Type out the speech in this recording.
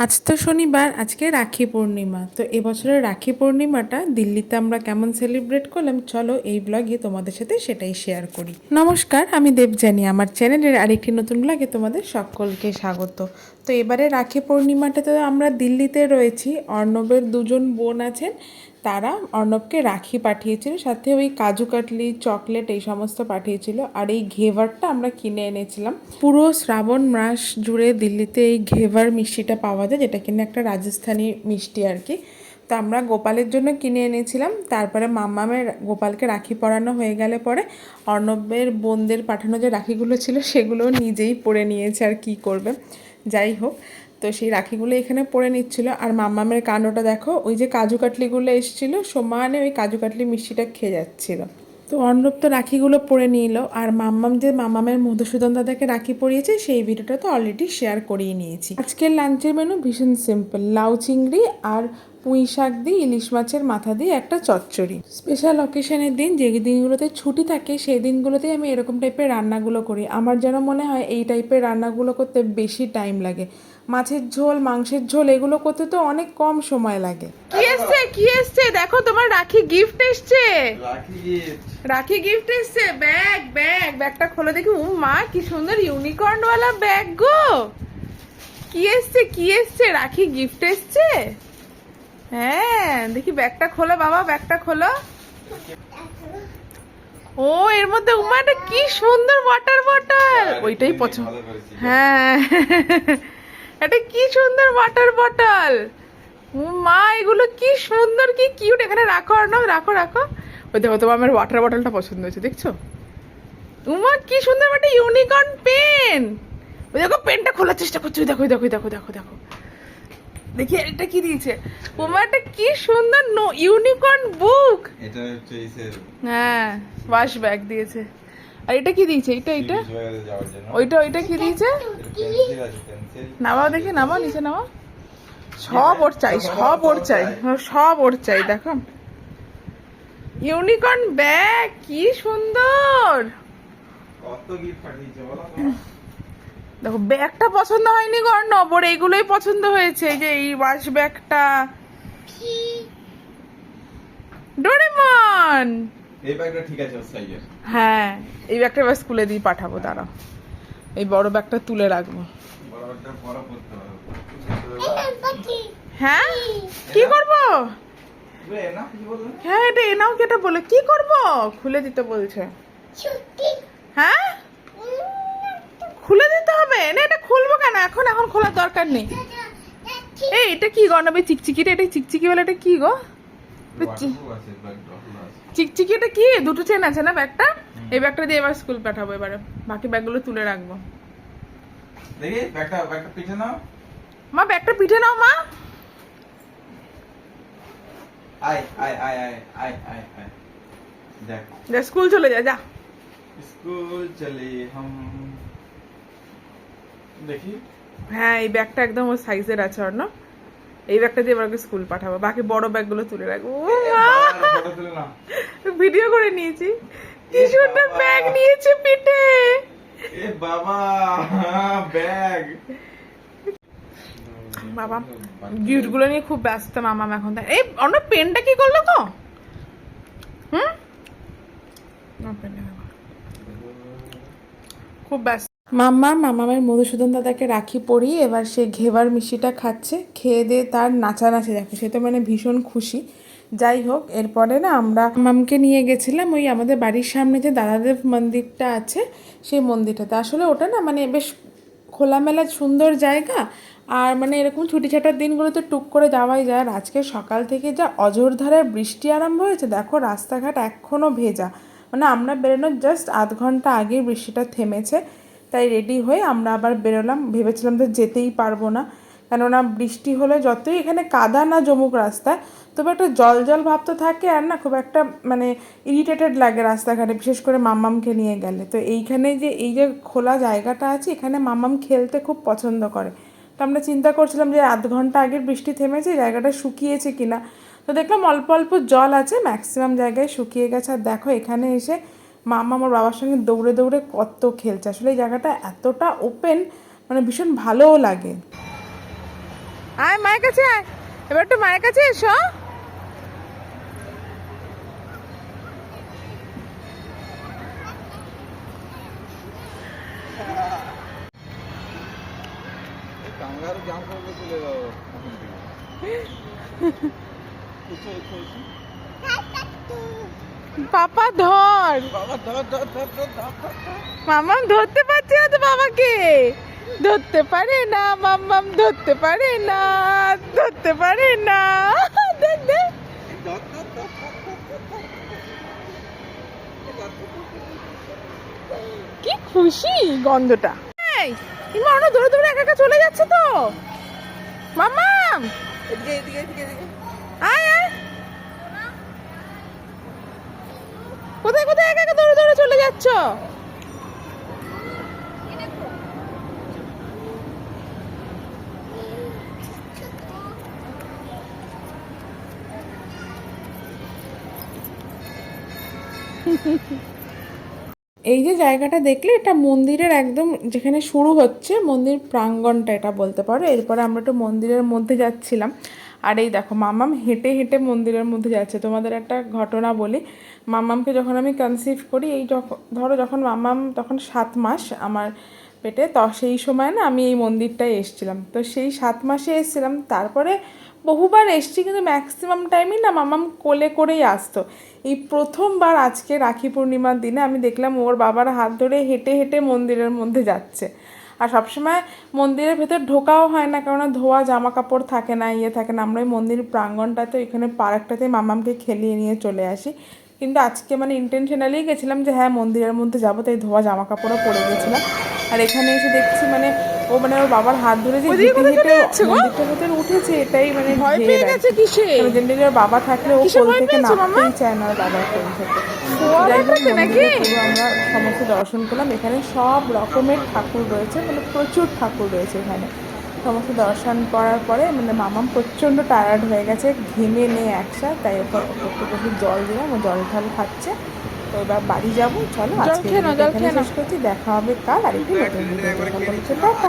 আজ তো শনিবার, আজকে রাখি পূর্ণিমা। তো এবছরের রাখি পূর্ণিমাটা দিল্লিতে আমরা কেমন সেলিব্রেট করলাম, চলো এই ব্লগে তোমাদের সাথে সেটাই শেয়ার করি। নমস্কার, আমি দেবজানি আমার চ্যানেলের আরেকটি নতুন ব্লগে তোমাদের সকলকে স্বাগত। তো এবারে রাখি পূর্ণিমাটাতে আমরা দিল্লিতে রয়েছি। অর্ণবের দুজন বোন আছেন। তারা অর্ণবকে রাখি পাঠিয়েছিল, সাথে ওই কাজু কাটলি, চকলেট এই সমস্ত পাঠিয়েছিল। আর এই ঘেভারটা আমরা কিনে এনেছিলাম। পুরো শ্রাবণ মাস জুড়ে দিল্লিতে এই ঘেভার মিষ্টিটা পাওয়া যায়, যেটা কিনা একটা রাজস্থানী মিষ্টি আর কি। তো আমরা গোপালের জন্য কিনে এনেছিলাম। তারপরে মাম্মামের গোপালকে রাখি পরানো হয়ে গেলে পরে অর্ণবের বোনদের পাঠানো যে রাখিগুলো ছিল, সেগুলো নিজেই পরে নিয়েছে আর কি করবে। যাই হোক তো সেই রাখিগুলো এখানে পরে নিচ্ছিল। আর মাম্মামের কাণ্ডটা দেখো, ওই যে কাজু কাটলিগুলো এসেছিল, সমানে ওই কাজু কাটলি মিষ্টিটা খেয়ে যাচ্ছিল। তো অর্ণব তো রাখিগুলো পরে নিল, আর মাম্মাম যে মাম্মামের মধুসূদন দাদাকে রাখি পরিয়েছে, সেই ভিডিওটা তো অলরেডি শেয়ার করিয়ে নিয়েছি। আজকের লাঞ্চের মেনু ভীষণ সিম্পল লাউ চিংড়ি আর পুঁই শাক দিয়ে ইলিশ মাছের মাথা দিয়ে একটা চচ্চড়ি। স্পেশাল অকেশনের দিন, যে দিনগুলোতে ছুটি থাকে, সেই দিনগুলোতে আমি এরকম টাইপের রান্নাগুলো করি। আমার যেন মনে হয়, এই টাইপের রান্নাগুলো করতে বেশি টাইম লাগে। মাছের ঝোল মাংসের ঝোল এগুলো করতে তো অনেক কম সময় লাগে। কি এসছে? কি এসছে? দেখো তোমার রাখি গিফট এসছে। রাখি গিফট রাখি গিফট এসছে। ব্যাগ ব্যাগ ব্যাগটা খুলে দেখি। ও মা কি সুন্দর ইউনিকর্ন ওয়ালা ব্যাগ গো। কি এসছে? কি এসছে? রাখি গিফট এসছে? হ্যাঁ দেখি ব্যাগটা খোলো বাবা ব্যাগটা খোলো। ও এর মধ্যে উমা এটা কি সুন্দর ওয়াটার বটল ওইটাই পছন্দ। হ্যাঁ। এটা কি সুন্দর ওয়াটার বটল ও মা এগুলো কি সুন্দর কি কিউট এখানে রাখো আর রাখো রাখো। ওই দেখো তোমার আমার ওয়াটার বটলটা পছন্দ হয়েছে দেখছ? উমা কি সুন্দর একটা ইউনিকর্ন পেন ওই দেখো পেনটা খোলার চেষ্টা করছি। দেখো দেখো দেখো দেখো দেখো। দেখি এটা কি দিয়েছে? উমা এটা কি সুন্দর নো ইউনিকর্ন বুক এটা হচ্ছে হ্যাঁ ওয়াশ ব্যাগ দিয়েছে। আর এটা কি দিয়েছে? এটা এটা? ওইটা ওইটা কি দিয়েছে? পেন্সিল নামাও দেখি নামাও নিচে নামাও। সব ওর চাই সব ওর চাই। হ্যাঁ, সব ওর চাই দেখো। ইউনিকর্ন ব্যাগ কি সুন্দর? দেখো ব্যাগটা পছন্দ হয়নি গর্ণব ওর এইগুলোই পছন্দ হয়েছে এই যে এই ওয়াশ ব্যাগটা ডোরেমন এই ব্যাগটা ঠিক আছে সাইজের হ্যাঁ এই ব্যাগটা এবার স্কুলে দিয়ে পাঠাবো দাঁড়াও এই বড় ব্যাগটা তুলে রাখব। বড় একটা বড় করতে হবে। হ্যাঁ? কি করব? হ্যাঁ এটা এনাও কেটে বলে কি করব? খুলে দিতে বলছে। হ্যাঁ? খুলে দিতে হবে? না এটা খুলবো কেন? এখন এখন খোলার দরকার নেই। এই এটা কি গো চিকচিকিটা এটা চিকচিকি বলে এটা কি গো? এটা চি- ওয়াটারপ্রুফ আছে ব্যাগটা খোলা আছে চিকচিকি এটা কি? দুটো চেন আছে না ব্যাগটা? এই ব্যাগটা দিয়ে এবার স্কুল পাঠাবো এবারে। বাকি ব্যাগগুলো তুলে রাখব। দেখি ব্যাগটা ব্যাগটা পিছে নাও। মা ব্যাগটা পিঠে নাও মা। আয় আয় আয় আয় আয় আয় আয়। দেখ। যা স্কুল চলে যা যা। স্কুল চলে হাম। দেখি। হ্যাঁ এই ব্যাগটা একদম ওর সাইজের আছে না এই ব্যাগটা দিয়ে ওকে স্কুল পাঠাবো। বাকি বড় ব্যাগগুলো তুলে রাখব। ভিডিও করে নিয়েছি। কি সুন্দর ব্যাগ নিয়েছে পিঠে। এ বাবা ব্যাগ। বাবা গিফটগুলো নিয়ে খুব ব্যস্ত মামাম এখন। এই অন্য পেনটা কি করল তো? হুম? খুব ব্যস্ত। মাম্মা, মামামের মধুসূদন দাদাকে রাখি পরিয়ে এবার সে ঘেবার মিষ্টিটা খাচ্ছে, খেয়ে দিয়ে তার নাচানাচি দেখো। সে তো মানে ভীষণ খুশি। যাই হোক, এরপরে না আমরা মামকে নিয়ে গেছিলাম ওই আমাদের বাড়ির সামনে যে দাদাদেব মন্দিরটা আছে, সেই মন্দিরটাতে। আসলে ওটা না মানে বেশ খোলামেলা, সুন্দর জায়গা। আর মানে এরকম ছুটি ছাটার দিনগুলোতে টুক করে যাওয়াই যায়। আর আজকে সকাল থেকে যা অজরধারায় বৃষ্টি আরম্ভ হয়েছে, দেখো রাস্তাঘাট এখনও ভেজা। মানে আমরা বেরোনোর জাস্ট আধ ঘণ্টা আগে বৃষ্টিটা থেমেছে। তাই রেডি হয়ে আমরা আবার বেরোলাম। ভেবেছিলাম যে যেতেই পারব না। কেননা বৃষ্টি হলে যতই এখানে কাদা না জমুক রাস্তায়, তবে একটা জল জল ভাব তো থাকে আর না খুব একটা মানে ইরিটেটেড লাগে রাস্তাঘাটে, বিশেষ করে মাম্মামকে নিয়ে গেলে। তো এইখানে যে, এই যে খোলা জায়গাটা আছে, এখানে মাম্মাম খেলতে খুব পছন্দ করে। তো আমরা চিন্তা করছিলাম যে আধ ঘণ্টা আগের বৃষ্টি থেমেছে, জায়গাটা শুকিয়েছে কিনা। তো দেখলাম অল্প অল্প জল আছে ম্যাক্সিমাম জায়গায় শুকিয়ে গেছে। আর দেখো এখানে এসে মামা আমার বাবার সঙ্গে দৌড়ে দৌড়ে কত খেলছে। আসলে এই জায়গাটা এতটা ওপেন মানে ভীষণ ভালোও লাগে। আয় মায়ের কাছে আয়। এবার একটু মায়ের কাছে এসো। চলে পাপা ধর। মামাম ধরতে পারছে না তো বাবাকে ধরতে পারে না মাম্মাম ধরতে পারে না ধরতে পারে না। কি খুশি গন্ধটা ইমা ওরা দৌড়ে দৌড়ে একা একা চলে যাচ্ছে তো মামাম এদিকে এদিকে এদিকে এদিকে আয় আয় কোথায় কোথায় একা দৌড়ে দৌড়ে চলে যাচ্ছ। এই যে জায়গাটা দেখলে, এটা মন্দিরের একদম যেখানে শুরু হচ্ছে, মন্দির প্রাঙ্গণটা এটা বলতে পারো। এরপরে আমরা একটু মন্দিরের মধ্যে যাচ্ছিলাম। আর এই দেখো, মামাম হেঁটে হেঁটে মন্দিরের মধ্যে যাচ্ছে। তোমাদের একটা ঘটনা বলি। মামামকে যখন আমি কনসিভ করি, এই যখন ধরো যখন মামাম তখন সাত মাস আমার পেটে, তো, সেই সময় না আমি এই মন্দিরটায় এসেছিলাম। তো সেই সাত মাসে এসেছিলাম। তারপরে বহুবার এসছি, কিন্তু ম্যাক্সিমাম টাইমই না মামাম কোলে করেই আসতো। এই প্রথমবার আজকে রাখি পূর্ণিমার দিনে আমি দেখলাম ওর বাবার হাত ধরে হেঁটে হেঁটে মন্দিরের মধ্যে যাচ্ছে। আর সবসময় মন্দিরের ভেতর ঢোকাও হয় না, কেননা ধোয়া জামা কাপড় থাকে না ইয়ে থাকে না। আমরা ওই মন্দির প্রাঙ্গণটাতে ওইখানে পার্কটাতে মামামকে খেলিয়ে নিয়ে চলে আসি। কিন্তু আজকে মানে ইন্টেনশনালি গেছিলাম যে হ্যাঁ মন্দিরের মধ্যে যাব, তাই ধোয়া জামা কাপড়ও পরে গেছিলাম। আর এখানে এসে দেখছি মানে ও মানে ওর বাবার হাত ধরে যে হেঁটে হেঁটে ভেতরে উঠেছে এটাই মানে ভয় পেয়ে গেছে কিসে জেনারেলি ওর বাবা থাকলে ও কোল থেকে নামতেই চায় না ওর বাবার কোল থেকে। আমরা সমস্ত দর্শন করলাম। এখানে সব রকমের ঠাকুর রয়েছে মানে প্রচুর ঠাকুর রয়েছে এখানে। সমস্ত দর্শন করার পরে মানে মামাম প্রচণ্ড টায়ার্ড হয়ে গেছে ঘেমে নেই একসাথ তাই ওকে একটু জল দিলাম ও জল ঠল খাচ্ছে। তো এবার বাড়ি যাব চলো আজকে শেষ করছি দেখা হবে কাল আর একটু নতুন